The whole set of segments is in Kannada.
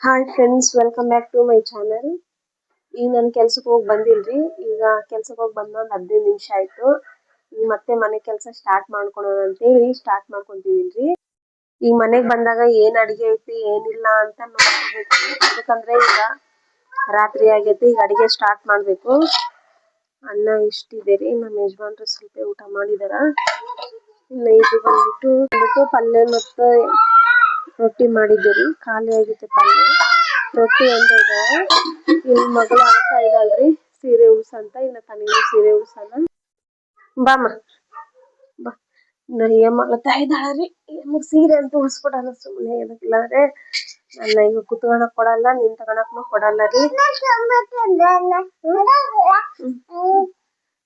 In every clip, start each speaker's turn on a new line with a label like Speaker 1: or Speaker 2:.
Speaker 1: Hi friends welcome back to my channel ಈಗ ನಾನು ಕೆಲ್ಸಕ್ಕೆ ಹೋಗಿ ಬಂದಿಲ್ರಿ. ಈಗ ಕೆಲ್ಸಕ್ಕೆ ಹೋಗಿ ಬಂದ ಒಂದು ಹದಿನೈದು ನಿಮಿಷ ಆಯ್ತು. ಈಗ ಮತ್ತೆ ಮನೆ ಕೆಲಸ ಸ್ಟಾರ್ಟ್ ಮಾಡ್ಕೊಳೋಣ ಅಂತೇಳಿ ಸ್ಟಾರ್ಟ್ ಮಾಡ್ಕೊಂತಿದೀನಿ ಈಗ ಮನೆಗೆ ಬಂದಾಗ ಏನ್ ಅಡಿಗೆ ಐತಿ, ಏನಿಲ್ಲ ಅಂತ ನೋಡ್ಕೋಬೇಕು. ಯಾಕಂದ್ರೆ ಈಗ ರಾತ್ರಿ ಆಗೈತಿ, ಈಗ ಅಡಿಗೆ ಸ್ಟಾರ್ಟ್ ಮಾಡಬೇಕು. ಅನ್ನ ಇಷ್ಟಿದೆ ರೀ? ನಮ್ಮ ಯಜಮಾನ್ರು ಸ್ವಲ್ಪ ಊಟ ಮಾಡಿದಾರ. ಇನ್ನು ಇದು ಬಂದ್ಬಿಟ್ಟು ಬಂದ್ಬಿಟ್ಟು, ಪಲ್ಯ ಮತ್ತೆ ರೊಟ್ಟಿ ಮಾಡಿದ್ದೀರಿ ಖಾಲಿ ಆಗಿತ್ತು ಪಲ್ಯ. ರೊಟ್ಟಿ ಒಂದೇ ಇದೆ. ಇಲ್ಲಿ ಮಗಳು ಆಗ್ತಾ ಇದ್ದಾಳ್ರಿ ಸೀರೆ ಅಂತ ಇನ್ನ ತನಿಗೆ ಸೀರೆ ಉಡ್ಸಲ್ಲ ಬಾಮ್ಮ ಬಾ. ನನಗೆ ಮಾಡ್ತಾ ಇದ್ದಾಳ್ರಿ ನಮಗ್ ಸೀರೆ ಅಂತ ಉಳ್ಸ್ಬಿಡಲ್ಲ ಸುಮ್ಮನೆ ಏನಕ್ಕಿಲ್ಲ ಅಂದ್ರೆ ನನ್ನ ಈಗ ಕುತ್ಕೊಳಕ್ ಕೊಡಲ್ಲ, ನಿಂತ್ಕೊಳಕ್ನು ಕೊಡಲ್ಲ ರೀ.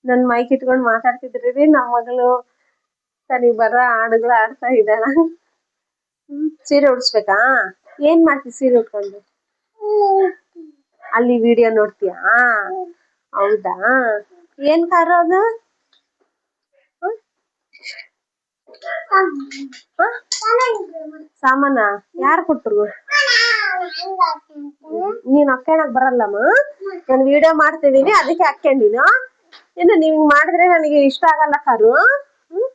Speaker 1: ನನ್ ಮೈಕ್ ಇಟ್ಕೊಂಡ್ ಮಾತಾಡ್ತಿದ್ರಿ ರೀ, ನಮ್ಮ ಮಗಳು ಸರಿ ಬರ ಹಾಡುಗಳು ಆಡ್ತಾ ಇದ್ದಾಳ. ಸೀರೆ ಉಡ್ಸ್ಬೇಕಾ? ಏನ್ ಮಾಡ್ತಿ ಸೀರೆ ಉಟ್ಕೊಂಡು? ಅಲ್ಲಿ ವಿಡಿಯೋ ನೋಡ್ತೀಯಾ? ಹೌದಾ? ಏನ್ ಕಾರ ಅದು? ಸಾಮಾನ? ಯಾರು ಕೊಟ್ರು ನೀನ್ ಹಾಕ್ಯಣಕ್ ಬರಲ್ಲಮ್ಮ? ನಾನು ವಿಡಿಯೋ ಮಾಡ್ತಿದೀನಿ, ಅದಕ್ಕೆ ಹಾಕ್ಯಂಡ್ ನೀನು. ಇನ್ನು ಹಿಂಗ್ ಮಾಡಿದ್ರೆ ನನಗೆ ಇಷ್ಟ ಆಗಲ್ಲ ಕಾರು. ಹ್ಮ್?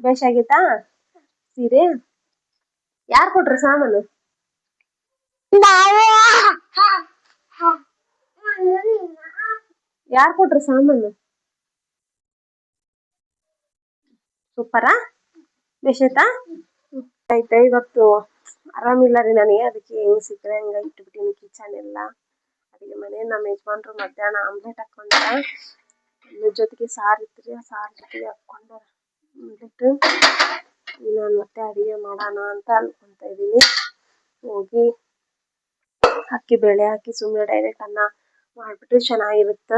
Speaker 1: ಬೇಷಾಗಿತ್ತಾ ಬೇಷಾಗೈತಾ ಸೀರೆ? ಯಾರ್ ಕೊಟ್ರು ಸಾಮಾನು? ಯಾರ್ ಕೊಟ್ರು ಸಾಮಾನು? ಸೂಪರಾ? ಬೇಷಾಯ್ತಾ ಆಯ್ತಾ ಇವತ್ತು ಆರಾಮಿಲ್ಲ ರೀ ನನಗೆ ಅದಕ್ಕೆ ಹೆಂಗ್ ಸಿಕ್ಕರೆ ಹಂಗ ಇಟ್ಬಿಟ್ಟಿನಿ ಕಿಚನ್ ಎಲ್ಲ. ಅಡಿಗೆ ಮನೆ ನಮ್ಮ ಯಜಮಾನ್ರು ಮಧ್ಯಾಹ್ನ ಆಮ್ಲೆಟ್ ಹಾಕೊಂಡ್ರ. ಅದ್ರ ಜೊತೆಗೆ ಸಾರು ಇತ್ರಿ ಆ ಸಾರ್ ಜೊತೆಗೆ ಹಾಕೊಂಡಾರ. ಆಮ್ಲೆಟ್ ನಾನು ಮತ್ತೆ ಅಡಿಗೆ ಮಾಡೋಣ ಅಂತ ಅನ್ಕೊಂತ ಇದೀನಿ. ಹೋಗಿ ಅಕ್ಕಿ ಬೇಳೆ ಹಾಕಿ ಸುಮ್ಮನೆ ಡೈರೆಕ್ಟ್ ಅನ್ನ ಮಾಡ್ಬಿಟ್ರೆ ಚೆನ್ನಾಗಿರುತ್ತ.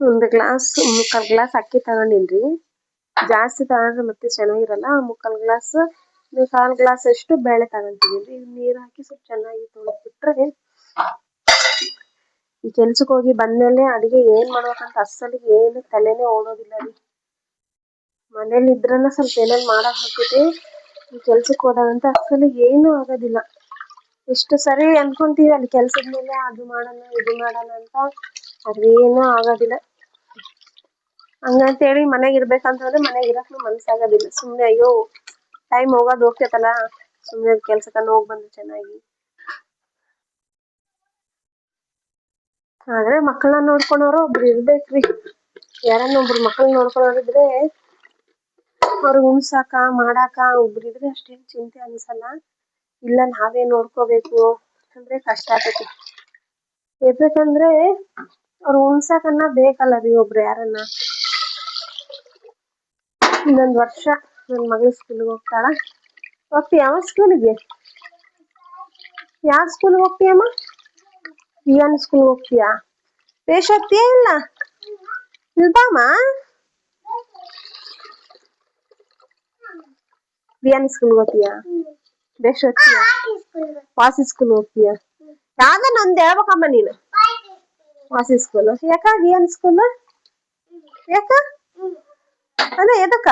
Speaker 1: ಒಂದು ಗ್ಲಾಸ್ ಮುಕ್ಕಾಲ್ ಗ್ಲಾಸ್ ಅಕ್ಕಿ ತಗೊಂಡಿನ್ರಿ. ಜಾಸ್ತಿ ತಗೊಂಡ್ರೆ ಮತ್ತೆ ಚೆನ್ನಾಗಿರಲ್ಲ, ಮುಕ್ಕಾಲ್ ಗ್ಲಾಸ್ ಕಾಲ್ ಗ್ಲಾಸ್ ಅಷ್ಟು ಬೇಳೆ ತಗೊಂತಿದೀನಿ ನೀರ್ ಹಾಕಿ ಸ್ವಲ್ಪ ಚೆನ್ನಾಗಿ ತೊಳೆದ್ಬಿಟ್ರೆ ಈ ಕೆಲ್ಸಕ್ಕೆ ಹೋಗಿ ಬಂದ್ಮೇಲೆ ಅಡಿಗೆ ಏನ್ ಮಾಡ್ಬೇಕಂತ ಅಸ್ಸಲು ಏನು ತಲೆನೇ ಓಡೋದಿಲ್ಲ ರೀ. ಮನೇಲಿ ಇದ್ರನ್ನ ಸ್ವಲ್ಪ ಏನೇನ್ ಮಾಡಕ್ ಹಾಕಿದೆ ಈ ಕೆಲ್ಸಕ್ಕೆ ಹೋದಾಗಂತ ಅಸ್ಸಲು ಏನು ಆಗೋದಿಲ್ಲ. ಎಷ್ಟು ಸರಿ ಅನ್ಕೊಂತೀವಿ ಅಲ್ಲಿ ಕೆಲ್ಸದ ಮೇಲೆ ಅದು ಮಾಡೋಣ, ಇದು ಮಾಡೋಣ ಅಂತ ಅದೇನು ಆಗೋದಿಲ್ಲ. ಹಂಗಂತೇಳಿ ಮನೆಗ್ ಇರ್ಬೇಕಂತಂದ್ರೆ ಮನೆಗ್ ಇರಕ್ಕೆ ಮನ್ಸಾಗೋದಿಲ್ಲ. ಸುಮ್ನೆ ಅಯ್ಯೋ ಟೈಮ್ ಹೋಗೋದ್ ಹೋಗ್ತೈತಲ್ಲ, ಸುಮ್ನೆ ಕೆಲ್ಸಕ್ಕನ್ನ ಹೋಗಿ ಬಂದು ಚೆನ್ನಾಗಿ. ಆದ್ರೆ ಮಕ್ಕಳನ್ನ ನೋಡ್ಕೊಳೋರು ಒಬ್ರು ಇರ್ಬೇಕ್ರಿ. ಯಾರನ್ನ ಒಬ್ರು ಮಕ್ಕಳನ್ನ ನೋಡ್ಕೊಳೋರಿದ್ರೆ ಅವ್ರಿಗೆ ಉಣ್ಸಾಕ, ಮಾಡಾಕ ಒಬ್ರಿದ್ರೆ ಅಷ್ಟೇನ್ ಚಿಂತೆ ಅನ್ಸಲ್ಲ. ಇಲ್ಲ, ನಾವೇ ನೋಡ್ಕೋಬೇಕು. ಅಂದ್ರೆ ಕಷ್ಟ ಆಗತ್ತೆ. ಇರ್ಬೇಕಂದ್ರೆ ಅವ್ರು ಉಣ್ಸಾಕನ್ನ ಬೇಕಲ್ಲ ರೀ ಒಬ್ರು ಯಾರನ್ನ. ಇನ್ನೊಂದ್ ವರ್ಷ ನನ್ ಮಗಳು ಸ್ಕೂಲ್ಗೆ ಹೋಗ್ತಾಳ? ಹೋಗ್ತೀಯಮ್ಮ ಸ್ಕೂಲಿಗೆ ಯಾವ ಸ್ಕೂಲ್ಗೆ ಹೋಗ್ತೀಯಮ್ಮ ವಿಯಾನ್ ಸ್ಕೂಲ್ ಹೋಗ್ತೀಯಾ? ಹೋಗ್ತೀಯಾ ಇಲ್ಲ ಇಲ್ಬಾಮ ವಿಯಾನ್ ಸ್ಕೂಲ್ ಹೋಗ್ತೀಯಾ? ಹೋಗ್ತೀಯಾ ವಾಸಿ ಸ್ಕೂಲ್ ಹೋಗ್ತೀಯಾ? ಯಾವ್ದನ್ನ ನಂದು ಹೇಳ್ಬೇಕಮ್ಮ ನೀನು. ವಾಸಿ ಸ್ಕೂಲ್ ಯಾಕ ವಿಯಾನ್ ಸ್ಕೂಲ್ ಯಾಕ? ಅದೇ, ಎದಕ್ಕ?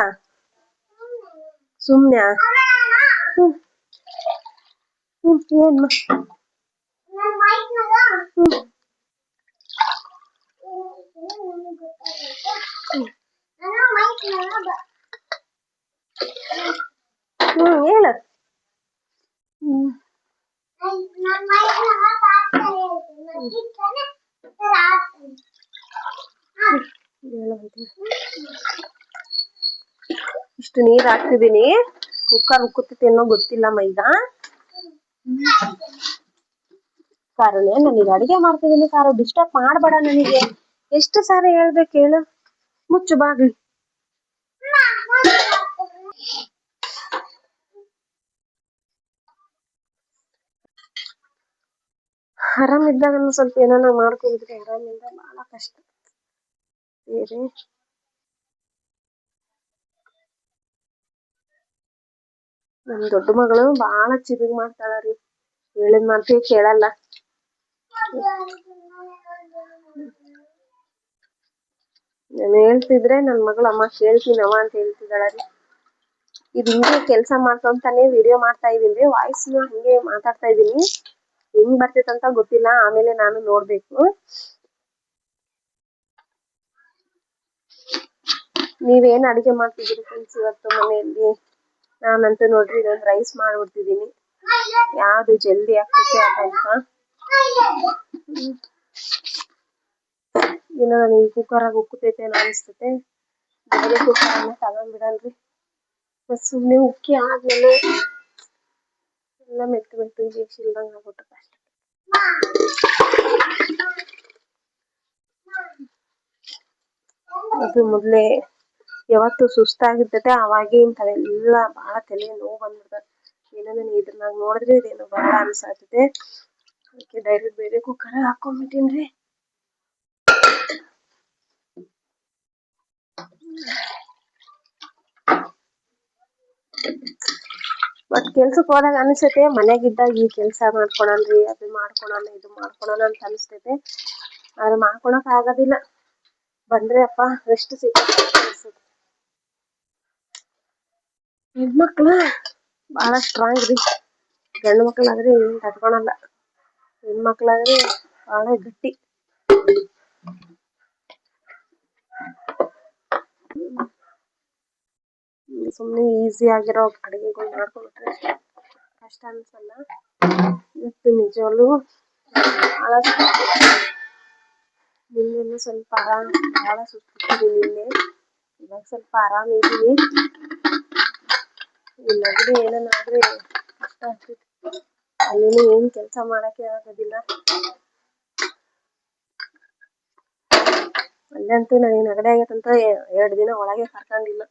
Speaker 1: ಸುಮ್ನೆ ಹ್ಮ್ ಹ್ಮ್ ಏನ್ ಹ್ಮ್ ಹ್ಮ್ ಹೇಳು ಹ್ಮ್ ಇಷ್ಟು ನೀರ್ ಹಾಕ್ತಿದೀನಿ. ಕುಕ್ಕರ್ ಉಕ್ಕುತ್ತೆ ಅನ್ನೋ ಗೊತ್ತಿಲ್ಲಮ್ಮ ಈಗ ಕಾರಣ ನನಗೆ ಅಡಿಗೆ ಮಾಡ್ತಿದೀನಿ ಕಾರು ಡಿಸ್ಟರ್ಬ್ ಮಾಡಬೇಡ ನನಗೆ. ಎಷ್ಟು ಸಾರಿ ಹೇಳ್ಬೇಕು ಹೇಳು? ಮುಚ್ಚು ಬಾಗ್ಲಿ. ಆರಾಮಿದ್ದಾಗ ಸ್ವಲ್ಪ ಏನಾನ ಮಾಡ್ಕೊಂಡಿದ್ರೆ ಆರಾಮಿಂದ ಬಹಳ ಕಷ್ಟ. ಬೇರೆ ನಮ್ ದೊಡ್ಡ ಮಗಳು ಬಾಳ ಚಿರುಗ್ ಮಾಡ್ತಾಳ ರೀ ಹೇಳಿದ ಮಾತೇ ಕೇಳಲ್ಲ. ನಾನು ಹೇಳ್ತಿದ್ರೆ ನನ್ ಮಗಳು ಅಮ್ಮ ಕೇಳ್ತೀನವ ಅಂತ ಹೇಳ್ತಿದ್ದಾಳ್ರಿ. ಇದು ಹಿಂಗೆ ಕೆಲಸ ಮಾಡ್ಕೊಂತಾನೆ ವಿಡಿಯೋ ಮಾಡ್ತಾ ಇದೀನಿ ವಾಯ್ಸ್ ಹಿಂಗೆ ಮಾತಾಡ್ತಾ ಇದೀನಿ ಹೆಂಗ್ ಬರ್ತೈತೆ ಅಂತ ಗೊತ್ತಿಲ್ಲ, ಆಮೇಲೆ ನಾನು ನೋಡ್ಬೇಕು. ನೀವೇನ್ ಅಡಿಗೆ ಮಾಡ್ತಿದ್ದೀರಿ ಫ್ರೆಂಡ್ಸ್ ಇವತ್ತು ಮನೆಯಲ್ಲಿ? ನಾನಂತೂ ನೋಡ್ರಿ ಇದೊಂದು ರೈಸ್ ಮಾಡ್ಬಿಡ್ತಿದ್ದೀನಿ ಯಾವ್ದು ಜಲ್ದಿ ಆಗ್ತೈತೆ ಅದಂತ. ಏನೋ ನನಗೆ ಕುಕ್ಕರಾಗ ಉಕ್ಕತೈತೆ ಏನೋ ಅನಿಸ್ತೈತೆ. ಬೇರೆ ಕುಕ್ಕರನ್ನ ತಗೊಂಡ್ಬಿಡಲ್ರಿ ಮತ್ ಸುಮ್ನೆ ಉಕ್ಕಿ ಆದ್ಮೇಲೆ ಎಲ್ಲ ಮೆತ್ತ ಮೆತ್ತ ಇಲ್ದಂಗೆ ಆಗ್ಬಿಟ್ಟು ಕಷ್ಟ ಅದು ಮೊದ್ಲೇ ಯಾವತ್ತು ಸುಸ್ತಾಗಿರ್ತೈತೆ, ಅವಾಗೆ ಇಂಥವೆಲ್ಲ ಬಹಳ ತಲೆ ನೋವು ಬಂದ್ಬಿಡ್ತದೆ. ಏನೋ ನನಗೆ ನೋಡಿದ್ರೆ ಇದೇನೋ ಬೇಡ ಅನ್ಸಾತೈತೆ. ಅದಕ್ಕೆ ಡೈರೆಕ್ಟ್ ಬೇರೆ ಕುಕ್ಕರ್ ಹಾಕೊಂಡ್ಬಿಟ್ಟಿನ್ರಿ ಮತ್ ಕೆಲ್ಸಕ್ ಹೋದಾಗ ಅನಸೇತಿ ಮನ್ಯಾಗ ಇದ್ದಾಗ ಈ ಕೆಲ್ಸ ಮಾಡ್ಕೊಳನ್ರಿ, ಅದು ಮಾಡ್ಕೊಳಣ ಇದು ಮಾಡ್ಕೊಳಣ ಅಂತ ಅನ್ಸ್ತೈತೆ ಆದ್ರೆ ಮಾಡ್ಕೊಳಕ್ ಆಗೋದಿಲ್ಲ. ಬಂದ್ರೆ ಅಪ್ಪ ರೆಸ್ಟ್ ಸಿಗ್ತದೆ ಹೆಣ್ಮಕ್ಳು ಬಹಳ ಸ್ಟ್ರಾಂಗ್ ರೀ. ಗಂಡು ಮಕ್ಕಳಾದ್ರೆ ಏನ್ ತಡ್ಕೊಳಲ್ಲ. ಹೆಣ್ಮಕ್ಳಾದ್ರೆ ಬಹಳ ಗಟ್ಟಿ. ಸುಮ್ನೆ ಈಸಿ ಆಗಿರೋ ಅಡಿಗೆಗಳು ಮಾಡ್ಕೊಂಡ್ರೆ ಕಷ್ಟ ಅನ್ಸಲ್ಲ. ಇವತ್ತು ನಿಜವಾಗ್ಲೂ ಬಹಳ ನಿನ್ನೆನೂ ಸ್ವಲ್ಪ ಆರಾಮ್ ಬಹಳ ಸುಸ್ತಿದ್ದೀನಿ ನಿನ್ನೆ. ಇವಾಗ ಸ್ವಲ್ಪ ಆರಾಮ್ ಇದೀನಿ. ನೆಗಡಿ ಏನನ್ನಾದ್ರೆ ಕಷ್ಟ ಆಗ್ತೈತಿ. ಅಲ್ಲೇನು ಏನ್ ಕೆಲಸ ಮಾಡಕ್ಕೆ ಆಗೋದಿಲ್ಲ. ಅಲ್ಲಂತೂ ನನಗೆ ನಗಡೆ ಆಗೈತಂತ ಎರಡ್ ದಿನ ಒಳಗೆ ಕರ್ಕೊಂಡಿಲ್ಲ.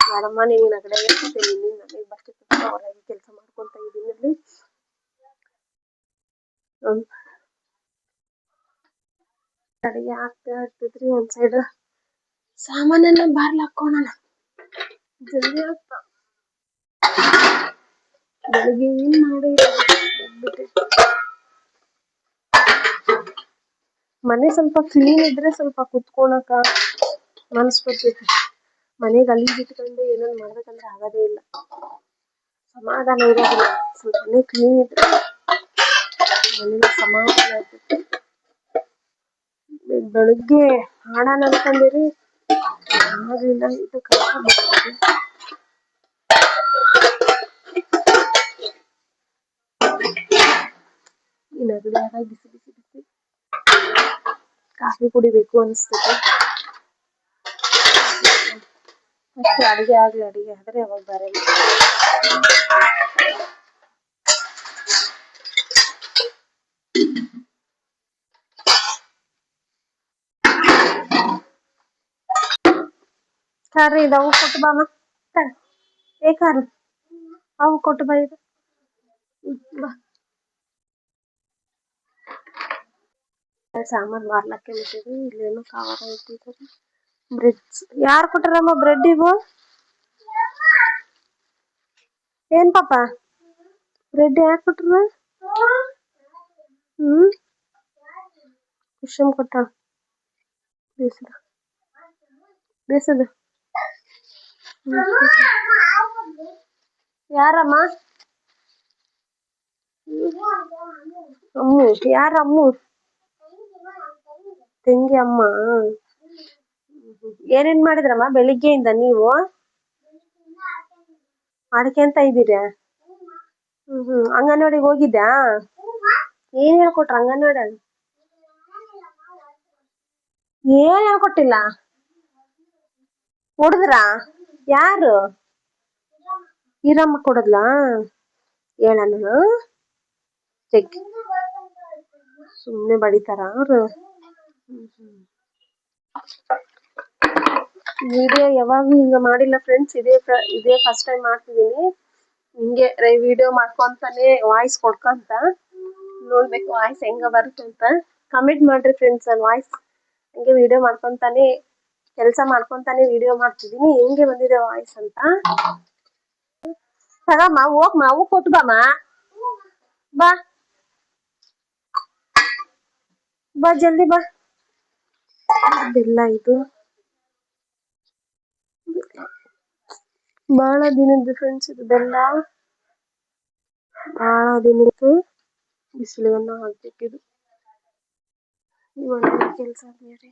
Speaker 1: ಯಾರಮ್ಮ ನೀನು ನೆಗಡಿ ಆಗೈತೆ ನೀನು ನನಗೆ ಬರ್ತಿತ್ತು ಹೊರಗೆ ಕೆಲಸ ಮಾಡ್ಕೊಂತ ಇದೀನಿ ಅಲ್ಲಿ. ಅಡಿಗೆ ಆಗ್ತಾ ಇರ್ತೈತ್ರಿ ಒಂದ್ ಸೈಡ್ ಸಾಮಾನೆಲ್ಲ ಬಾರ್ಲ್ ಹಾಕೋಣ ಜಲ್ದಿ ಆಗ್ತಾ ಬೆಳಿಗ್ಗೆ ಏನ್ ಮಾಡಿ ಮನೆ ಸ್ವಲ್ಪ ಕ್ಲೀನ್ ಇದ್ರೆ ಸ್ವಲ್ಪ ಕುತ್ಕೊಳಕ ಮನ್ಸ್ ಬರ್ತೈತಿ ಮನೆ ಗಲೀಜ್ ಇಟ್ಕೊಂಡು ಏನನ್ ಮಾಡ್ಬೇಕಂದ್ರೆ ಆಗೋದೇ ಇಲ್ಲ. ಸಮಾಧಾನ ಇರೋದಿಲ್ಲ. ಸ್ವಲ್ಪ ಮನೆ ಕ್ಲೀನ್ ಇದ್ರೆ ಮನೇಲಿ ಸಮಾಧಾನ ಆಗ್ತೈತಿ ಬೆಳ್- ಬೆಳಿಗ್ಗೆ ಮಾಡೋಣ ಅನ್ಕೊಂಡಿರಿ. ಆಗಲಿಲ್ಲ ಇದು ಕಷ್ಟ ಬಿಟ್ಬಿಟ್ರಿ ಈ ನೆಗಡಿ ಆದಾಗ ಬಿಸಿ ಬಿಸಿ ಬಿಸಿ. ಕಾಫಿ ಕುಡಿಬೇಕು ಅನಿಸ್ತೈತಿ ಅಷ್ಟು ಅಡಿಗೆ ಆಗ್ಲಿ ಅಡಿಗೆ ಆದ್ರೆ ಅವಾಗ ಬರಲ್ಲ. ಖಾರ ಇದು ಅವು ಕೊಟ್ಟು ಬಾಮ ತ- ಏ ಖಾರ. ಅವು ಕೊಟ್ಟು ಬಾ ಇದು. ಹ್ಮ್, ಬಾ. ಸಾಮಾನ್ ಮಾರ್ಲಕ್ಕೆ ಬಿಟ್ಟಿದ್ವಿ ಇಲ್ಲೇನು ಕಾವಾರ ಇಟ್ಟಿದ್ದಾರೆ ಬ್ರೆಡ್ ಯಾರು ಕೊಟ್ಟಾರಮ್ಮ ಬ್ರೆಡ್ ಇವು? ಏನ್ ಪಾಪ? ಬ್ರೆಡ್ ಯಾರು ಕೊಟ್ರ? ಹ್ಮ್? ಕುಶಮ್ ಕೊಟ್ಟ ಬೇಸದ ಬೇಸದ ಯಾರಮ್ಮ? ಅಮ್ಮು. ಯಾರಮ್ಮ? ತಂಗಿ ಅಮ್ಮ. ಏನೇನ್ ಮಾಡಿದ್ರಮ್ಮ ಬೆಳಿಗ್ಗೆಯಿಂದ ನೀವು? ಅಡಿಕೆ ಅಂತ ಇದ್ದೀರಾ? ಹ್ಮ್ ಹ್ಮ್. ಅಂಗನವಾಡಿಗೆ ಹೋಗಿದ್ಯಾ? ಏನ್ ಹೇಳ್ಕೊಟ್ರ ಅಂಗನವಾಡಿ ಏನ್ ಹೇಳ್ಕೊಟ್ಟಿಲ್ಲ? ಹೊಡೆದ್ರ ಯಾರು? ಈರಮ್ಮ ಕೊಡದ್ಲಾ? ಹೇಳಣ್ಣ. ಸುಮ್ನೆ ಬಡಿತಾರ ಅವ್ರು? ವಿಡಿಯೋ ಯಾವಾಗಲೂ ಹಿಂಗ ಮಾಡಿಲ್ಲ ಫ್ರೆಂಡ್ಸ್ ಇದೇ ಇದೇ ಫಸ್ಟ್ ಟೈಮ್ ಮಾಡ್ತಿದೀನಿ ಹಿಂಗೆ ವಿಡಿಯೋ ಮಾಡ್ಕೊಂತಾನೆ ವಾಯ್ಸ್ ಕೊಡ್ಕೊಂತ. ನೋಡ್ಬೇಕು ವಾಯ್ಸ್ ಹೆಂಗ ಬರುತ್ತೆ ಅಂತ. ಕಮೆಂಟ್ ಮಾಡ್ರಿ ಫ್ರೆಂಡ್ಸ್ ನನ್ನ ವಾಯ್ಸ್ ಹಂಗೆ ವಿಡಿಯೋ ಮಾಡ್ಕೊಂತಾನೆ, ಕೆಲಸ ಮಾಡ್ಕೊಂತಾನೆ ವಿಡಿಯೋ ಮಾಡ್ತಿದೀನಿ ಹೆಂಗೆ ಬಂದಿದೆ ವಾಯ್ಸ್ ಅಂತ. ತಗಮ್ಮ ಹೋಗ್ ಮಾವು ಕೊಟ್ಟು ಬಾಮ ಬಾ. ಬಾ, ಜಲ್ದಿ ಬಾ. ಬೆಲ್ಲ ಇದು. ಬಹಳ ದಿನದ ಫ್ರೆಂಡ್ಸ್ ಇದು ಬೆಲ್ಲ ಬಹಳ ದಿನಕ್ಕೆ ಬಿಸಿಲನ್ನು ಹಾಕ್ಬೇಕಿದು ಕೆಲಸ ಬೇರೆ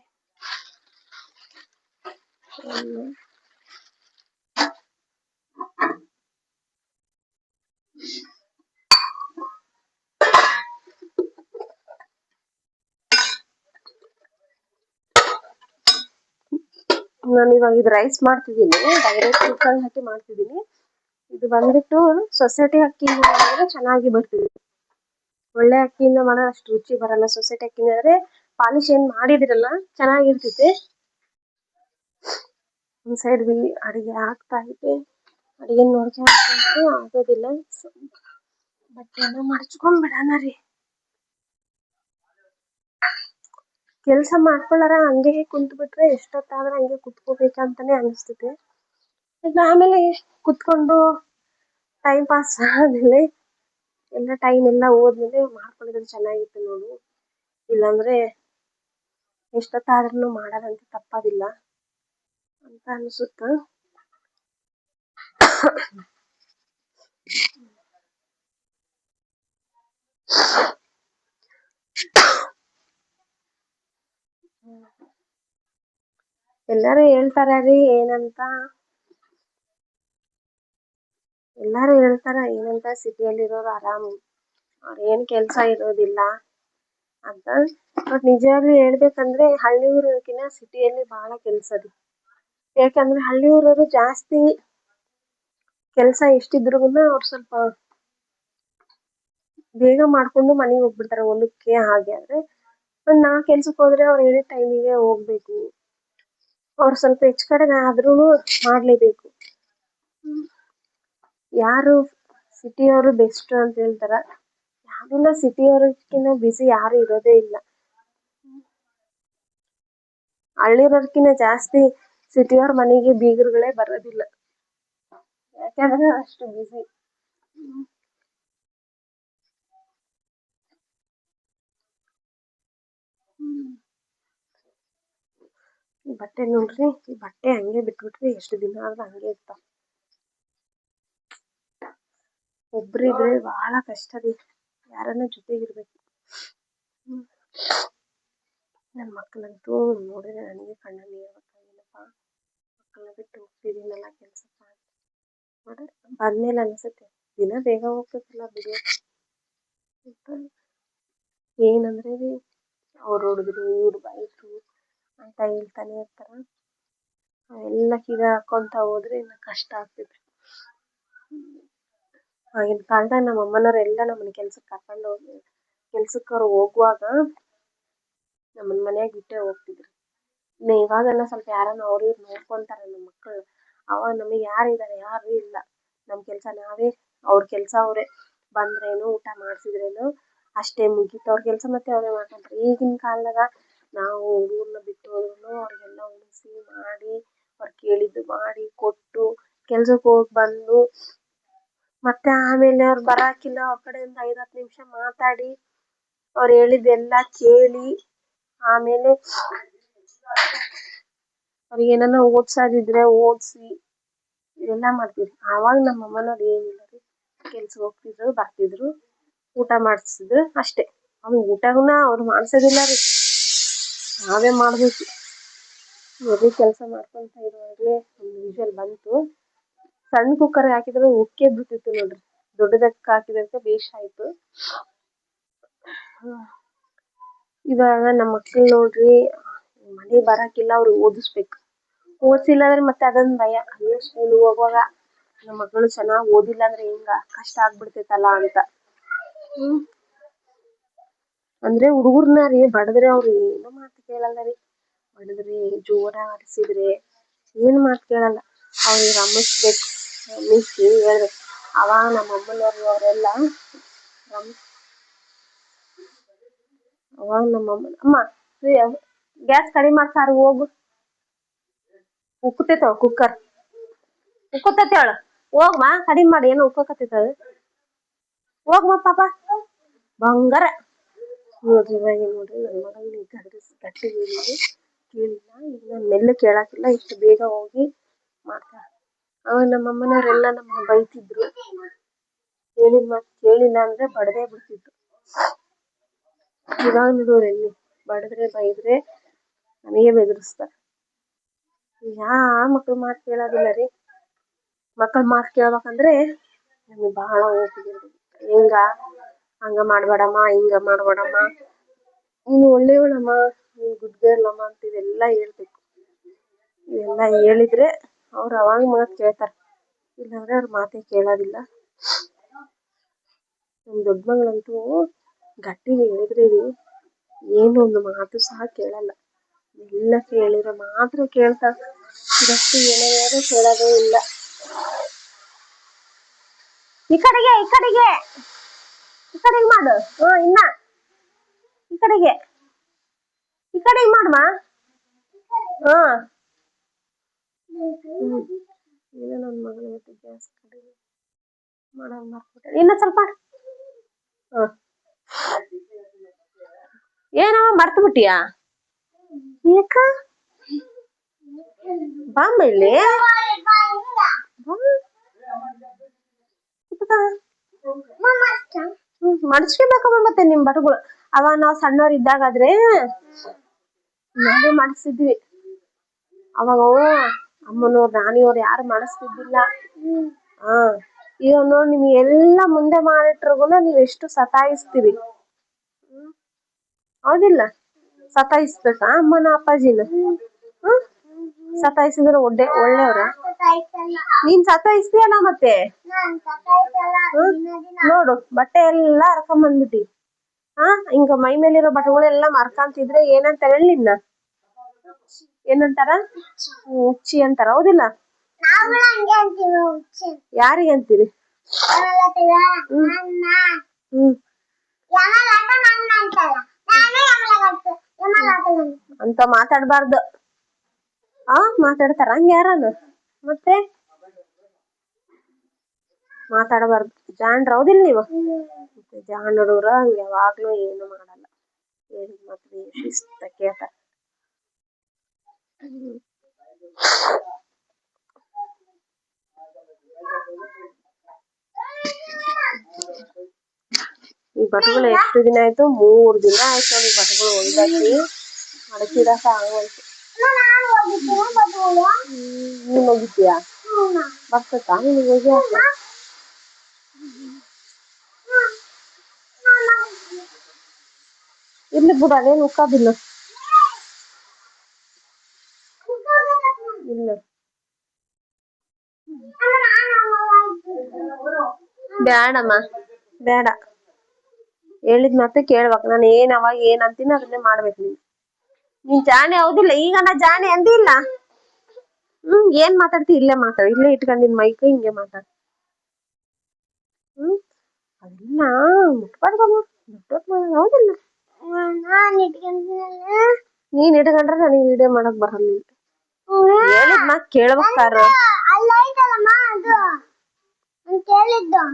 Speaker 1: ನಾನು ಇವಾಗ ಇದು ರೈಸ್ ಮಾಡ್ತಿದ್ದೀನಿ ಡೈರೆಕ್ಟ್ ಕುಕ್ಕರ್ ಹಾಕಿ ಮಾಡ್ತಿದ್ದೀನಿ. ಇದು ಬಂದ್ಬಿಟ್ಟು ಸೊಸೈಟಿ ಅಕ್ಕಿಯಿಂದ ಮಾಡಿದ್ರೆ ಚೆನ್ನಾಗಿ ಬರ್ತಿದೆ. ಒಳ್ಳೆ ಅಕ್ಕಿಯಿಂದ ಮಾಡೋ ಅಷ್ಟು ರುಚಿ ಬರಲ್ಲ ಸೊಸೈಟಿ ಅಕ್ಕಿಯಿಂದ ಆದ್ರೆ ಪಾಲಿಶ್ ಏನ್ ಮಾಡಿದಿರಲ್ಲ ಚೆನ್ನಾಗಿರ್ತೈತೆ ಒಂದ್ ಸೈಡ್ ಬಿ ಅಡಿಗೆ ಆಗ್ತಾ ಇದೆ. ಅಡಿಗೆ ನೋಡ್ಕೊಂಡು ಆಗೋದಿಲ್ಲ. ಬಟ್ಟೆ ಬಟ್ಟೆನ ಮಡ್ಚ್ಕೊಂಡ್ ಬಿಡೋಣ ರೀ. ಕೆಲಸ ಮಾಡ್ಕೊಳ್ಳಾರ ಹಂಗೆ ಕುಂತ್ ಬಿಟ್ರೆ ಎಷ್ಟೊತ್ತಾದ್ರೆ ಹಂಗೆ ಕುತ್ಕೋಬೇಕಂತಾನೆ ಅನಿಸ್ತದೆ. ಆಮೇಲೆ ಕುತ್ಕೊಂಡು ಟೈಮ್ ಪಾಸ್ ಆದ್ಮೇಲೆ ಎಲ್ಲ ಟೈಮ್ ಎಲ್ಲ ಹೋದ್ಮೇಲೆ ಮಾಡ್ಕೊಂಡಿದ್ರೆ ಚೆನ್ನಾಗಿತ್ತು ನೋಡು. ಇಲ್ಲಾಂದ್ರೆ ಎಷ್ಟೊತ್ತಾದ್ರೂ ಮಾಡೋದಂತ ತಪ್ಪದಿಲ್ಲ ಅಂತ ಅನ್ಸುತ್ತ. ಎಲ್ಲಾರು ಹೇಳ್ತಾರ ರೀ, ಏನಂತ? ಎಲ್ಲಾರು ಹೇಳ್ತಾರ, ಏನಂತ? ಸಿಟಿಯಲ್ಲಿ ಇರೋರು ಆರಾಮ್. ಅವ್ರ ಏನ್ ಕೆಲ್ಸ ಇರೋದಿಲ್ಲ. ಅಂತ. ಬಟ್ ನಿಜವಾಗ್ಲೂ ಹೇಳ್ಬೇಕಂದ್ರೆ ಹಳ್ಳಿ ಊರಕಿನ ಸಿಟಿಯಲ್ಲಿ ಬಹಳ ಕೆಲ್ಸ ರೀ. ಯಾಕಂದ್ರೆ ಹಳ್ಳಿ ಊರವರು ಜಾಸ್ತಿ ಕೆಲ್ಸ ಎಷ್ಟಿದ್ರುಗುನ ಅವ್ರು ಸ್ವಲ್ಪ ಬೇಗ ಮಾಡ್ಕೊಂಡು ಮನೆಗೆ ಹೋಗ್ಬಿಡ್ತಾರೆ, ಹೊಲಕ್ಕೆ ಹಾಗೆ ಆದ್ರೆ. ನಾ ಕೆಲ್ಸಕ್ಕೆ ಹೋದ್ರೆ ಅವ್ರು ಹೇಳಿದ ಟೈಮಿಗೆ ಹೋಗ್ಬೇಕು. ಅವ್ರು ಸ್ವಲ್ಪ ಹೆಚ್ಚು ಕಡಿಮೆ ಆದ್ರೂ ಮಾಡ್ಲೇಬೇಕು. ಯಾರು ಸಿಟಿಯವರು ಬೆಸ್ಟ್ ಅಂತ ಹೇಳ್ತಾರ. ಯಾರಿಲ್ಲ ಸಿಟಿಯವ್ರಕ್ಕಿಂತ ಬಿಸಿ ಯಾರು ಇರೋದೇ ಇಲ್ಲ. ಹಳ್ಳಿರೋರ್ಕಿನ್ನ ಜಾಸ್ತಿ ಸಿಟಿಯವ್ರ ಮನೆಗೆ ಬೀಗರುಗಳೇ ಬರೋದಿಲ್ಲ. ಯಾಕಂದ್ರೆ ಅಷ್ಟು ಬಿಸಿ ಈ ಬಟ್ಟೆ ನೋಡ್ರಿ, ಈ ಬಟ್ಟೆ ಹಂಗೆ ಬಿಟ್ಬಿಟ್ರಿ ಎಷ್ಟು ದಿನ ಆದ್ರೂ ಹಂಗೆ ಇರ್ತಾವ. ಒಬ್ರಿದ್ರೆ ಬಹಳ ಕಷ್ಟ ರೀ, ಯಾರನ್ನ ಜೊತೆಗಿರ್ಬೇಕು. ನನ್ನ ಮಕ್ಕಳಂತೂ ನೋಡಿದ್ರೆ ನನಗೆ ಕಣ್ಣ ನೀರು ಬರ್ತಾಯಿಲ್ಲಪ್ಪ ಮಕ್ಕಳನ್ನ ಬಿಟ್ಟು ಹೋಗ್ತಿದ್ದೀನಲ್ಲ ಕೆಲ್ಸಕ್ಕೆ. ನೋಡ್ರಿ ಬಂದ್ಮೇಲೆ ಅನ್ಸುತ್ತೆ, ದಿನ ಬೇಗ ಹೋಗ್ತೈತಲ್ಲ ಬಿಡು. ಏನಂದ್ರೆ ರೀ, ಅವ್ರು ಹೊಡೆದ್ರು ಇವ್ರು ಬೈದ್ರು ಅಂತ ಹೇಳ್ತಾನೆ ಇರ್ತಾರ ಎಲ್ಲ ಕಿವಿ ಹಾಕೊಂತ ಹೋದ್ರೆ ಇನ್ನು ಕಷ್ಟ ಆಗ್ತಿದೆ. ಆಗಿನ ಕಾಲದಾಗ ನಮ್ಮ ಅಮ್ಮನವರೆಲ್ಲ ನಮ್ಮನ್ನ ಕೆಲ್ಸಕ್ಕೆ ಕರ್ಕೊಂಡು ಹೋಗಿ ಕೆಲ್ಸಕ್ಕೆ ಅವ್ರು ಹೋಗುವಾಗ ನಮ್ಮನ್ನ ಮನ್ಯಾಗ ಬಿಟ್ಟೇ ಹೋಗ್ತಿದ್ರು. ಇನ್ನು ಇವಾಗೆಲ್ಲ ಸ್ವಲ್ಪ ಯಾರನ್ನ ಅವ್ರ ಇವ್ರು ನೋಡ್ಕೊಂತಾರೆ ನಮ್ಮ ಮಕ್ಕಳು ಅವಾಗ ನಮಗೆ ಯಾರಿದ್ದಾರೆ ಯಾರು ಇಲ್ಲ. ನಮ್ಮ ಕೆಲಸ ನಾವೇ, ಅವ್ರ ಕೆಲಸ ಅವರೇ. ಬಂದ್ರೇನು, ಊಟ ಮಾಡ್ಸಿದ್ರೇನು, ಅಷ್ಟೇ ಮುಗೀತು. ಅವ್ರ ಕೆಲಸ ಮತ್ತೆ ಅವರೇ ಮಾಡ್ಕೊಂತಾರೆ. ಈಗಿನ ಕಾಲದಾಗ ನಾವು ಊರನ್ನ ಬಿಟ್ಟು ಹೋದ್ರೂ ಅವ್ರಿಗೆಲ್ಲ ಉಣಿಸಿ ಮಾಡಿ ಅವ್ರು ಕೇಳಿದ್ದು ಮಾಡಿ ಕೊಟ್ಟು ಕೆಲ್ಸಕ್ಕೆ ಹೋಗಿ ಬಂದು ಮತ್ತೆ ಆಮೇಲೆ ಅವ್ರು ಬರಾಕಿಲ್ಲ ಆ ಕಡೆಯಿಂದ ಐದತ್ತು ನಿಮಿಷ ಮಾತಾಡಿ ಅವ್ರು ಹೇಳಿದ್ದೆಲ್ಲ ಕೇಳಿ ಆಮೇಲೆ ಅವ್ರಿಗೆ ಏನನ್ನ ಓದ್ಸೋದಿದ್ರೆ ಓದಿಸಿ ಇದೆಲ್ಲ ಮಾಡ್ತಿದ್ರು. ಆವಾಗ ನಮ್ಮ ಅಮ್ಮನವ್ರು ಏನಿಲ್ಲ ರೀ. ಕೆಲ್ಸಕ್ಕೆ ಹೋಗ್ತಿದ್ರು, ಬರ್ತಿದ್ರು, ಊಟ ಮಾಡಿಸಿದ್ರು ಅಷ್ಟೇ. ಅವ್ರು ಊಟಗುನ ಅವ್ರು ಮಾಡಿಸೋದಿಲ್ಲ ರೀ. ನಾವೇ ಮಾಡಬೇಕು. ಎಲ್ಲಿ ಕೆಲಸ ಮಾಡ್ಕೊಂತ ಇರುವಾಗಲೇ ಒಂದು ವಿಷಲ್ ಬಂತು. ಸಣ್ಣ ಕುಕ್ಕರ್ ಹಾಕಿದ್ರೆ ಉಕ್ಕೇ ಬಿಟ್ಟಿತ್ತು ನೋಡ್ರಿ. ದೊಡ್ಡದಕ್ಕೆ ಹಾಕಿದಂತೆ ಬೇಷ್ ಆಯ್ತು. ಇವಾಗ ನಮ್ಮ ಮಕ್ಳು ನೋಡ್ರಿ, ಮನೆ ಬರಾಕಿಲ್ಲ ಅವ್ರು ಓದಿಸ್ಬೇಕು. ಓದಿಸಿಲ್ಲ ಅಂದ್ರೆ ಮತ್ತೆ ಅದೊಂದು ಭಯ. ಅಯ್ಯೋ ಸ್ಕೂಲ್ ಹೋಗುವಾಗ ನಮ್ಮ ಮಗಳು ಚೆನ್ನಾಗಿ ಓದಿಲ್ಲ ಅಂದ್ರೆ ಹಿಂಗ? ಕಷ್ಟ ಆಗ್ಬಿಡ್ತೈತಲ್ಲ ಅಂತ. ಹ್ಮ್. ಅಂದ್ರೆ ಹುಡುಗುರ್ನ ರೀ, ಬಡದ್ರೆ ಅವ್ರು ಏನು ಮಾತು ಕೇಳಲ್ಲ ರೀ. ಬಡದ್ರೆ ಜೋರ ಅರಸಿದ್ರೆ ಏನು ಮಾತು ಕೇಳಲ್ಲ. ಅವ್ರಿಗೆ ರಮಿಸ್ಬೇಕು ರಮಿಸಿ ಹೇಳ್ಬೇಕು? ಅವಾಗ ನಮ್ಮ ಅಮ್ಮನವ್ರು ಅವರೆಲ್ಲ ರಮ್ ಅವಾಗ ನಮ್ಮ ಅಮ್ಮ ಅಮ್ಮ ಗ್ಯಾಸ್ ಕಡಿಮೆ ಮಾಡ್ಸಾರು ಹೋಗು. ಉಕ್ಕತೈತವ ಕುಕ್ಕರ್ ಉಕ್ಕತೈತಿ ಹೇಳು ಹೋಗ್ಮಾ, ಕಡಿಮೆ ಮಾಡಿ, ಏನೋ ಉಕ್ಕಕತ್ತೈತ ಅದು. ಹೋಗ್ಮ ಪಾಪ. ಬಂಗಾರ. ನೋಡ್ರಿ ಇವಾಗ ನೋಡ್ರಿ ನನ್ನ ಮಗನಿಗೆ ಗಟ್ಟಿ ಬೀಳಿದೆ ಕೇಳಿಲ್ಲ ಈಗ ನಾನು ಮೆಲ್ಲ ಕೇಳಾಕಿಲ್ಲ ಇಷ್ಟು ಬೇಗ ಹೋಗಿ ಮಾಡ್ತಾ ಅವಾಗ ನಮ್ಮ ಅಮ್ಮನವರೆಲ್ಲ ನಮ್ಮನ್ನ ಬೈತಿದ್ರು ಹೇಳಿದ ಮಾತು ಕೇಳಿಲ್ಲ ಅಂದ್ರೆ ಬಡದೇ ಬಿಡ್ತಿದ್ರು ಇವಾಗ ನೋಡೋರೆಲ್ಲಿ ಬಡದ್ರೆ ಬೈದ್ರೆ ನನಗೆ ಬೆದರಿಸ್ತಾರೆ ಯಾ ಮಕ್ಳು ಮಾತು ಕೇಳೋದಿಲ್ಲ ರೀ ಮಕ್ಕಳ ಮಾತು ಕೇಳ್ಬೇಕಂದ್ರೆ ನಮಗೆ ಬಹಳ ಓಪಿಗೆ ಹಿಂಗ? ಹಂಗ ಮಾಡ್ಬೇಡಮ್ಮ, ಹಿಂಗ ಮಾಡ್ಬೇಡಮ್ಮ. ನೀನು ಒಳ್ಳೆಯವಳಮ್ಮ, ನೀನು ಗುಡ್ ಗರ್ಲ್ ಅಂತ ಇವೆಲ್ಲ ಹೇಳ್ಬೇಕು. ಇವೆಲ್ಲ ಹೇಳಿದ್ರೆ ಅವ್ರು ಅವಾಗ ಮಾತು ಕೇಳ್ತಾರೆ. ಇಲ್ಲಾಂದ್ರೆ ಅವ್ರ ಮಾತೇ ಕೇಳೋದಿಲ್ಲ. ನಮ್ಮ ದೊಡ್ಡ ಮಗಳಂತೂ ಗಟ್ಟಿ ಹೇಳಿದ್ರೆ ಏನು ಒಂದು ಮಾತು ಸಹ ಕೇಳಲ್ಲ. ಎಲ್ಲ ಕೇಳಿದ್ರೆ ಮಾತ್ರ ಕೇಳ್ತಾ ಗಟ್ಟಿ ಏನಾದ್ರು ಕೇಳೋದೇ ಇಲ್ಲ. ಈ ಕಡೆಗೆ ಈ ಕಡೆಗೆ. ಈ ಕಡೆಗೆ ಮಾಡು. ಹ್ಞೂ ಇನ್ನ. ಈ ಕಡೆಗೆ. ಈ ಕಡೆಗೆ ಮಾಡುವ ಹಾ. ಏನೋ ನನ್ನ ಮಗಳು ಇವತ್ತು ಇನ್ನ ಸ್ವಲ್ಪ. ಹಾ. ಏನೋ ಮರ್ತು ಬಿಟ್ಟಿಯಾ? ಏಕ? ಬಾಂಬ ಇಲ್ಲಿ? ಮಡಚ್ಕೋಬೇಕಮ್ಮ ಮತ್ತೆ ನಿಮ್ ಬಟಗಳು ಅವಾಗ ನಾವ್ ಸಣ್ಣವ್ರ ಇದ್ದಾಗಾದ್ರೆ ನಾವೇ ಮಾಡಿಸ್ತಿದ್ವಿ ಅವಾಗ ಅಮ್ಮನವ್ರ ನಾನಿಯವ್ರು ಯಾರು ಮಾಡಿಸ್ತಿದ್ದಿಲ್ಲ ಹಾ, ಈಗ ನೋಡಿ ನಿಮ್ಗೆ ಎಲ್ಲ ಮುಂದೆ ಮಾಡಿಟ್ರುಗುನ ನೀವ್ ಎಷ್ಟು ಸತಾಯಿಸ್ತೀರಿ ಹೌದಿಲ್ಲ? ಸತಾಯಿಸ್ಬೇಕಾ ಅಮ್ಮನ, ಅಪ್ಪಾಜಿನ? ಸತಾಯಿಸಿದ್ರೆ ಒಳ್ಳೆ ಒಳ್ಳೆಯವ್ರ. ನೀನ್ ಸತಾಯಿಸ್ತೀಯನ ಮತ್ತೆ? ನೋಡು ಬಟ್ಟೆ ಎಲ್ಲ ಹರ್ಕೊಂಡ್ ಬಂದ್ಬಿಟ್ಟಿ. ಹಾ ಹಿಂಗ ಮೈ ಮೇಲಿರೋ ಬಟ್ಟೆಗಳೆಲ್ಲ ಮರ್ಕಂತಿದ್ರೆ ಏನಂತ ಹೇಳಿ ನಿನ್ನ? ಏನಂತಾರ? ಉಚ್ಚಿ ಹುಚ್ಚಿ ಅಂತಾರ ಹೌದಿಲ್ಲ? ಯಾರಿಗೆ ಅಂತೀರಿ? ಅಂತ ಮಾತಾಡ್ಬಾರ್ದು. ಆ, ಮಾತಾಡ್ತಾರ. ಹಂಗ ಯಾರನ? ಮತ್ತೆ? ಮಾತಾಡಬಾರ್ದು. ಜಾಣ್ರ ಹೌದಿಲ್ಲ ನೀವು? ಮತ್ತೆ ಜಾಣ ಹಂಗ ಯಾವಾಗ್ಲೂ ಏನು ಮಾಡಲ್ಲ. ಏನು ಮಾತ್ರ ಶಿಸ್ತ ಕೇಳ್ತಾರ. ಈ ಬಟ್ಟೆಗಳು ಎಷ್ಟು ದಿನ ಆಯ್ತು? ಮೂರ್ ದಿನ ಆಯ್ತು ಈ ಬಟ್ಟೆಗಳು ಒಯ್ದಾಕಿ ಮಡಚಿಡಕ ಆಗೋಯ್ತು. ನೀನ್ ಹೋಗಿದ್ಯಾ? ಬರ್ತತಾ ನೀನು ಹೋಗಿ ಇಲ್ಲಿ ಬಿಡ ಅದೇನು ಉಕ್ಕಾದಿಲ್ಲ. ಇಲ್ಲ. ಬ್ಯಾಡಮ್ಮ. ಬೇಡ. ಹೇಳಿದ ಮತ್ತೆ ಕೇಳ್ಬೇಕು. ನಾನು ಏನ್ ಅವಾಗ ಏನ್ ಅಂತೀನಿ ಅದನ್ನೇ ಮಾಡ್ಬೇಕು ನೀನು. ನೀನ್ ಜಾಣೆ ಹೌದಿಲ್ಲ? ಈಗ ನಾ ಜಾಣೆ ಅಂದಿಲ್ಲ ಹ್ಮ್ ಏನ್ ಮಾತಾಡ್ತಿ? ಇಲ್ಲೇ ಮಾತಾಡ. ಇಲ್ಲೇ ಇಟ್ಕೊಂಡಿನ್ ಮೈಕ್ ಹಿಂಗೆ ಮಾತಾಡ. ಹ್ಮ್ ಅದೆಲ್ಲ. ಮುಟ್ಬಾರ್ದಮ್ಮ. ಹೌದಿಲ್ಲ. ನೀನ್ ಇಟ್ಕೊಂಡ್ರೆ ನನಗೆ ವಿಡಿಯೋ ಮಾಡಕ್ ಬರಲ್ಲ ಹೇಳಿದ್ ಮಾತ್ ಕೇಳ್ಬೇಕಾರ
Speaker 2: ಕೇಳಿದ್ದು.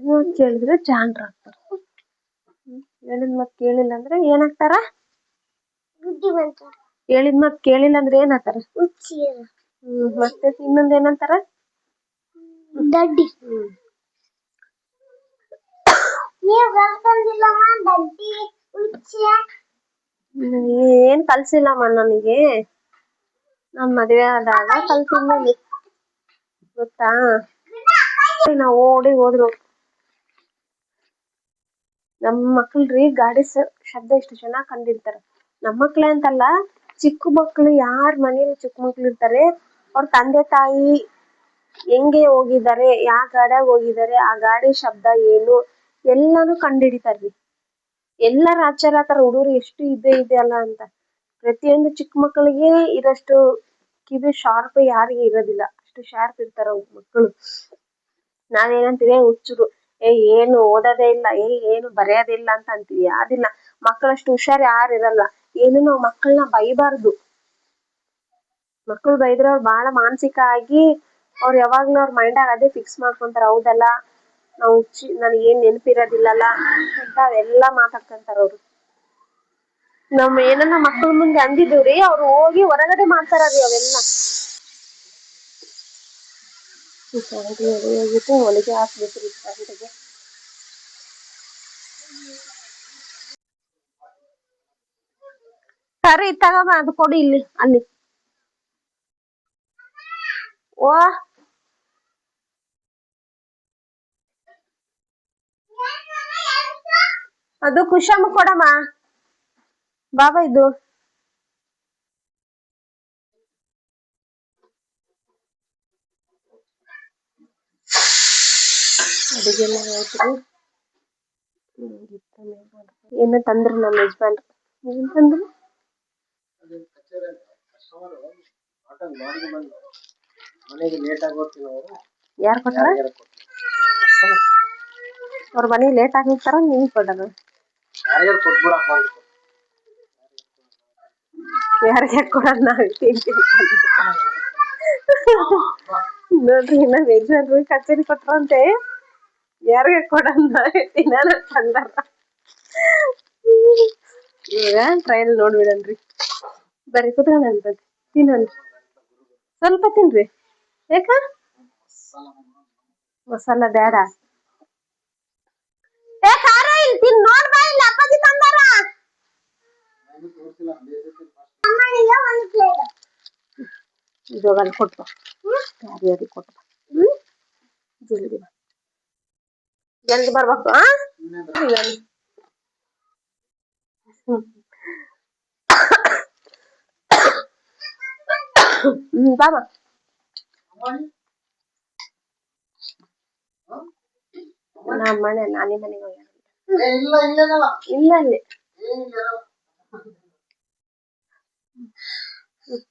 Speaker 1: ಮಾತ್ ಕೇಳಿದ್ರೆ ಜಾಣ್ರ ಆಗ್ತಾರ. ಹೇಳಿದ್ ಮಾತ್ ಕೇಳಿಲ್ಲ ಅಂದ್ರೆ ಏನಾಗ್ತಾರ
Speaker 2: ಬುದ್ಧಿವಂತ
Speaker 1: ಹೇಳಿದ್ ಮಾತ್ ಕೇಳಿಲ್ಲ ಅಂದ್ರೆ ಏನಾಗ್ತಾರ
Speaker 2: ಹುಚ್ಚಿ
Speaker 1: ಹ್ಮ್ ಮತ್ತೆ ಇನ್ನೊಂದ್ ಏನಂತಾರ
Speaker 2: ದಡ್ಡಿ.
Speaker 1: ಹ್ಮ್.
Speaker 2: ನೀವು ಕಲ್ತಂದಿಲ್ಲಮ್ಮ ದಡ್ಡಿ ಹುಚ್ಚಿ
Speaker 1: ನೀನ್ ಏನ್ ಕಲ್ಸಿಲ್ಲಮ್ಮ ನನಗೆ. ನಮ್ ಮದ್ವೆ ಆದಾಗ ಕಲ್ತಿದ್ದೀನಿ ಗೊತ್ತಾ? ನಾವು ಓಡಿ ಹೋದ್ರು. ನಮ್ ರೀ ಗಾಡಿ ಶಬ್ದ ಎಷ್ಟು ಚೆನ್ನಾಗ್ ಕಂಡಿಡ್ತಾರ ನಮ್ ಮಕ್ಳೇ ಅಂತಲ್ಲ ಚಿಕ್ಕ ಮಕ್ಳು ಯಾರ್ ಮನೇಲಿ ಚಿಕ್ಕ ಮಕ್ಳು ಇರ್ತಾರೆ ಅವ್ರ ತಂದೆ ತಾಯಿ ಹೆಂಗೆ ಹೋಗಿದ್ದಾರೆ ಯಾವ ಗಾಡ್ಯಾಗ ಹೋಗಿದ್ದಾರೆ ಆ ಗಾಡಿ ಶಬ್ದ ಏನು ಎಲ್ಲಾನು ಕಂಡಿಡಿತಾರ್ರಿ. ಎಲ್ಲಾರ ಆಶ್ಚರ್ಯ ಆತರ ಹುಡುಗರು ಎಷ್ಟು ಇದೆ ಇದೆ ಅಲ್ಲ ಅಂತ. ಪ್ರತಿಯೊಂದು ಚಿಕ್ಕ ಮಕ್ಕಳಿಗೆ ಇರಷ್ಟು ಕಿವಿ ಶಾರ್ಪ್ ಯಾರಿಗೆ ಇರೋದಿಲ್ಲ. ಅಷ್ಟು ಶಾರ್ಪ್ ಇರ್ತಾರ ಮಕ್ಕಳು ನಾವೇನಂತೀವಿ "ಏ, ಹುಚ್ಚರು. ಏ, ಏನು ಓದೋದೇ ಇಲ್ಲ, ಏ, ಏನು ಬರೆಯೋದೇ ಇಲ್ಲ ಅಂತ ಅಂತೀವಿ ಅದಿಲ್ಲ, ಮಕ್ಕಳಷ್ಟು ಹುಷಾರ್ ಯಾರು ಇರಲ್ಲ. ಏನು ನಾವು ಮಕ್ಕಳನ್ನ ಬೈಬಾರ್ದು. ಮಕ್ಕಳು ಬೈದ್ರೆ ಅವ್ರು ಬಹಳ ಮಾನಸಿಕ ಆಗಿ ಅವ್ರ ಯಾವಾಗ್ಲೂ ಅವ್ರ ಮೈಂಡಾಗ ಅದೇ ಫಿಕ್ಸ್ ಮಾಡ್ಕೊಂತಾರ. ಹೌದಲ್ಲ, ನಾವು ಹುಚ್ಚಿ ಏನ್ ನೆನಪಿರೋದಿಲ್ಲಲ್ಲ? ಅಂತ ಅವೆಲ್ಲ ಮಾತಾಡ್ಕೊಂತಾರ ಅವ್ರು. ನಮ್ಮ ಏನನ್ನ ಮಕ್ಕಳ ಮುಂದೆ ಅಂದಿದ್ದೀವ್ರಿ, ಅವ್ರು ಹೋಗಿ ಹೊರಗಡೆ ಮಾಡ್ತಾರ ರೀ ಅವೆಲ್ಲ. ಈ ಸಂಗತಿ ready ಒಳಗೆ ಹೊಲಿಗೆ ಹಾಕ್ಬೇಕ್ರಿ ಸಂಗಟಿಗೆ ಕರಿ ತಗಮ್ಮ ಅದು ಕೊಡು ಇಲ್ಲಿ, ಅಲ್ಲಿ. ಓ. ಅದು ಕುಶಮ್ಮ ಕೊಡಮ್ಮ. ಬಾಬಾ ಇದು. ಅಡಿಗೆಲ್ಲ ಆಯ್ತು ಏನೋ ತಂದ್ರು ನಮ್ಮ ಯಜಮಾನ್ರು ಏನ್ ತಂದ್ರು
Speaker 3: ಮನೆಗೆ ಲೇಟ್ ಆಗಿ ಹೋಗ್ತೀವಿ ನಾವು
Speaker 1: ಯಾರ್ ಕೊಟ್ಟಾರ
Speaker 3: ಯಾರ್ಯಾರ ಕೊಟ್ರು?
Speaker 1: ಅವ್ರ ಮನೆಗೆ ಲೇಟ್ ಆಗಿ ಹೋಗ್ತಾರ ನೀವ್ ಕೊಡೋಣ
Speaker 3: ಯಾರ್ಯಾರು ಕೊಟ್ಬಿಡಪ್ಪ ಅಂತ
Speaker 1: ಯಾರಿಗೆ ಕೊಡೋಣ ನಾವ್ ತಿಂತೀವಿ ನೋಡ್ರಿ ಇನ್ನ ಯಜಮಾನ್ರು ಕಚೇರಿ ಕೊಟ್ರಂತೆ ಯಾರಿಗೆ ಕೊಡಲ್ಲ ತಿನ್ನಾನ ತಂದಾರ ಇವಾಗ ಟ್ರೈನ್ ನೋಡ್ಬಿಡನ್ರಿ. ಬರೀ ಕುತ್ಕೊಂಡ್ ಅಂತ ತಿನ್ನನ್ರಿ ಸ್ವಲ್ಪ ತಿನ್ರಿ. ಯಾಕ? ಮಸಾಲ ಬೇಡ ಏ ಖಾರ ಇಲ್ಲಿ ತಿನ್ ನೋಡ್ ಬಾ ಇಲ್ಲಿ ಅಪ್ಪಾಜಿ ತಂದಾರ.
Speaker 2: ಪ್ಲೇಟ್
Speaker 1: ಜೋಗಲ್ಲಿ ಕೊಟ್ಟು ಯಾರ್ಯಾರಿಗೆ ಕೊಟ್ಟು ಹ್ಮ್? ಜಲ್ದಿ ಬಾ. ಜಲ್ದಿ ಬರ್ಬೇಕು ಆ ಇವಾಗ. ಹ್ಮ್ ಹ್ಮ್ ಬಾಬಾ ನಮ್ಮ ಮನೆ ನಾನೇ ಮನೆಗೆ ಹೋಗ್ಯಾನ
Speaker 3: ಏ, ಇಲ್ಲ ಇಲ್ಲೇನಲ್ಲ
Speaker 1: ಇಲ್ಲ ಅಲ್ಲಿ
Speaker 3: ಏನಿಲ್ಲ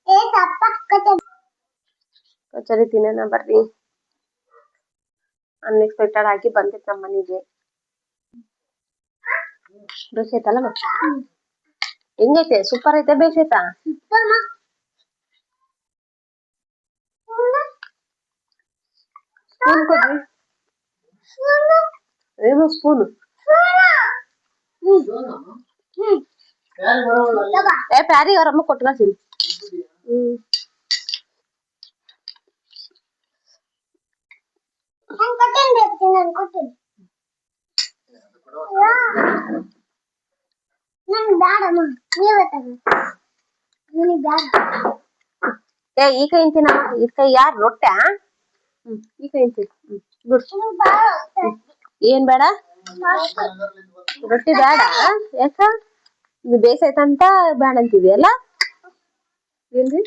Speaker 2: ಏ ತಪ್ಪ ಕತೆ
Speaker 1: ಕಚೇರಿ ತಿನ್ನೋಣ ಬರ್ರಿ ಅನ್ಎಕ್ಸ್ಪೆಕ್ಟೆಡ್ ಆಗಿ ಬಂದಿತ್ತು ನಮ್ಮ ಮನೆಗೆ ಬೇಸ್ ಐತಲ್ಲ ಹೆಂಗೈತೆ? ಸೂಪರ್ ಐತೆ ಬೇಸ್ ಐತಾ
Speaker 2: ಸೂಪರ್ ಮಾ
Speaker 1: ಸ್ಪೂನ್ ಕೊಡ್ರಿ. ಏನು ಸ್ಪೂನ್
Speaker 3: ಯಾರು ಬರೋಲ್ಲ ಅಲ್ಲಿ?
Speaker 1: ಏ, ಪ್ಯಾರಿ ಅವ್ರ ಅಮ್ಮ ಕೊಟ್ಟು ಕಳ್ಸಿನಿ ಹ್ಮ್
Speaker 2: ನಾನು ಕೊಟ್ಟೇನು ಬೇಕು ನಾನು ಕೊಟ್ಟೇನೆ ನನ್ಗೆ ಬೇಡಮ್ಮ ನೀವೇ ತಗೋ ನನಗೆ ಬೇಡ
Speaker 1: ಏ ಈ ಕೈ ತಿನ್ನಮ್ಮ ಈ ಕೈ ಯಾರು ರೊಟ್ಟೆ ಹ್ಮ್ ಈ ಕೈ ತಿನ್ ಹ್ಮ್ ಬಿಡು
Speaker 2: ನನಗೆ ಬೇಡ
Speaker 1: ಏನ್ ಬೇಡ ರೊಟ್ಟಿ ಬೇಡ ಯಾಕ ಇದು ಬೇಸೈತಂತ ಬೇಡ ಅಂತಿದ್ಯಲ್ಲ ಏನ್ರಿ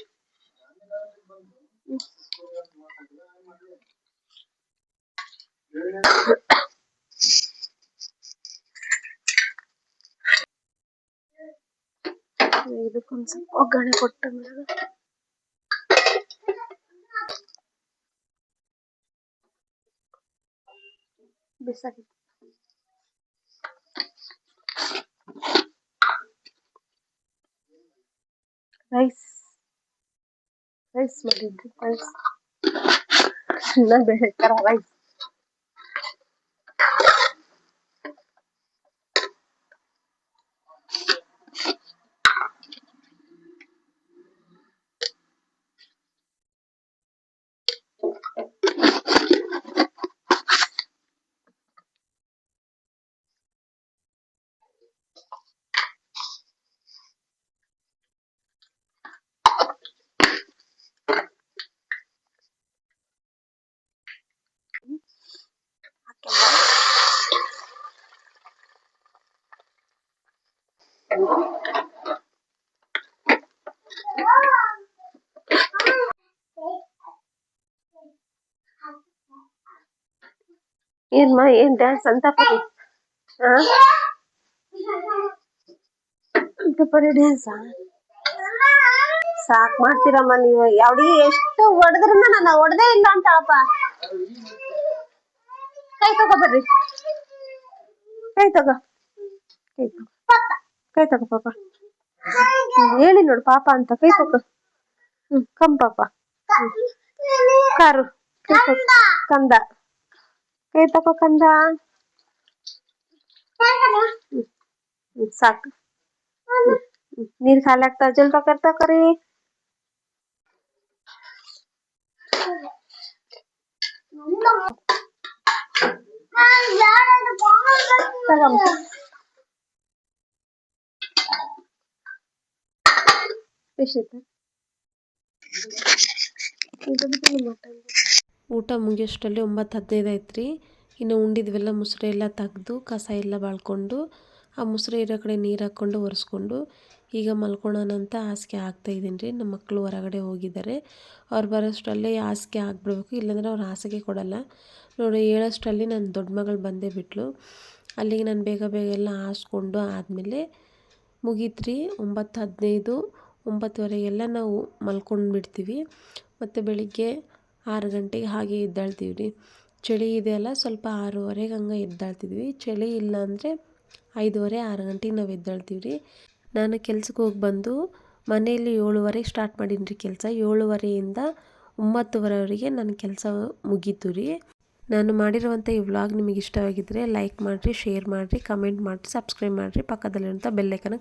Speaker 1: ಇದಕ್ಕೊಂದ್ ಸ್ವಲ್ಪ ಒಗ್ಗರಣೆ ಕೊಟ್ಟ ಮೇಲೆ ಬಿಸಾಕಿ ರೈಸ್ ರೈಸ್ ಮಾಡಿದ್ರಿ ರೈಸ್ ಇನ್ನ ಬೆಳಿತಾರ ರೈಸ್ ಏನ್ಮಾ, ಏನ್ ಡ್ಯಾನ್ಸ್ ಅಂತ ಪರಿ ಅಂತ ಪರಿ ಡ್ಯಾನ್ಸ್ ಸಾಕ್ ಮಾಡ್ತೀರಮ್ಮ ನೀವು. ಯಾವ್ಡಿ, ಎಷ್ಟು ಹೊಡೆದ್ರನ್ನ ನಾನು ಹೊಡೆದೇ ಇಲ್ಲ ಅಂತ ಅಪ್ಪ ಕೈ ತಗೋ ಬರ್ರಿ. ಕೈ ತಗೋ. ಕೈ ತಗೋ. ಕೈ ತಗೋ ಪಾಪ. ಹೇಳಿ ನೋಡು ಪಾಪ ಅಂತ. ಕೈ ತಗೋ. ಹ್ಮ್, ಕಮ್ ಪಾಪ. ಕಾರು. ಕೈ ಕಂದ. ಕೈ ತಗೋ ಕಂದ ಹ್ಮ್, ಸಾಕು ಹ್ಮ್. ನೀರ್ ಖಾಲಿ ಆಗ್ತಾ ಜಲ್ ತಕರ್ ತಕರಿ
Speaker 2: ನಾನ್ ಯಾರಾದ್ರೂ ಬಾಂಬ್
Speaker 1: ತಗಮ್ಮ. ಫಿಶ್ ಐತೆ
Speaker 4: ಊಟ ಮುಗಿಯೋಷ್ಟರಲ್ಲಿ ಒಂಬತ್ತು ಹದಿನೈದು ಆಯ್ತು ರೀ ಇನ್ನು ಉಂಡಿದ್ವೆಲ್ಲ ಮುಸ್ರೆ ಎಲ್ಲ ತೆಗ್ದು, ಕಸ ಎಲ್ಲ ಬಾಳ್ಕೊಂಡು, ಆ ಮುಸ್ರೆ ಇರೋ ಕಡೆ ನೀರು ಹಾಕ್ಕೊಂಡು ಒರೆಸ್ಕೊಂಡು, ಈಗ ಮಲ್ಕೊಳ್ಳೋಣ ಅಂತ ಹಾಸಿಗೆ ಹಾಕ್ತಾ ಇದ್ದೀನಿ ರೀ ನಮ್ಮ ಮಕ್ಕಳು ಹೊರಗಡೆ ಹೋಗಿದ್ದಾರೆ. ಅವ್ರು ಬರೋಷ್ಟರಲ್ಲೇ ಹಾಸಿಗೆ ಹಾಕ್ಬಿಡ್ಬೇಕು. ಇಲ್ಲಾಂದ್ರೆ ಅವ್ರು ಹಾಸಿಗೆ ಕೊಡಲ್ಲ. ನೋಡಿ, ಹೇಳೋಷ್ಟರಲ್ಲಿ ನನ್ನ ದೊಡ್ಡ ಮಗಳು ಬಂದೇ ಬಿಟ್ಲು. ಅಲ್ಲಿಗೆ ನಾನು ಬೇಗ ಬೇಗ ಎಲ್ಲ ಹಾಸ್ಕೊಂಡು ಆದಮೇಲೆ ಮುಗೀತು ರೀ ಒಂಬತ್ತು ಹದಿನೈದು, ಒಂಬತ್ತುವರೆಗೆಲ್ಲ ನಾವು ಮಲ್ಕೊಂಡು ಬಿಡ್ತೀವಿ ಮತ್ತು ಬೆಳಿಗ್ಗೆ ಆರು ಗಂಟೆಗೆ ಹಾಗೆ ಎದ್ದೇಳ್ತೀವಿ ರೀ. ಚಳಿ ಇದೆಯಲ್ಲ ಸ್ವಲ್ಪ ಆರೂವರೆಗೆ ಹಂಗೆ ಎದ್ದೇಳ್ತಿದ್ವಿ. ಚಳಿ ಇಲ್ಲ ಅಂದರೆ ಐದೂವರೆ, ಆರು ಗಂಟೆಗೆ ನಾವು ಎದ್ದೇಳ್ತೀವಿ ರೀ. ನಾನು ಕೆಲ್ಸಕ್ಕೆ ಹೋಗಿ ಬಂದು ಮನೆಯಲ್ಲಿ ಏಳುವರೆಗೆ ಸ್ಟಾರ್ಟ್ ಮಾಡೀನಿ ರೀ ಕೆಲಸ. ಏಳುವರೆಯಿಂದ ಒಂಬತ್ತುವರೆವರೆಗೆ ನನ್ನ ಕೆಲಸ ಮುಗೀತು ರೀ. ನಾನು ಮಾಡಿರುವಂಥ ಈ ವ್ಲಾಗ್ ನಿಮಗೆ ಇಷ್ಟವಾಗಿದ್ದರೆ ಲೈಕ್ ಮಾಡಿರಿ, ಶೇರ್ ಮಾಡಿರಿ, ಕಮೆಂಟ್ ಮಾಡಿರಿ, ಸಬ್ಸ್ಕ್ರೈಬ್ ಮಾಡಿರಿ. ಪಕ್ಕದಲ್ಲಿರುವಂಥ ಬೆಲ್ಲೈಕನ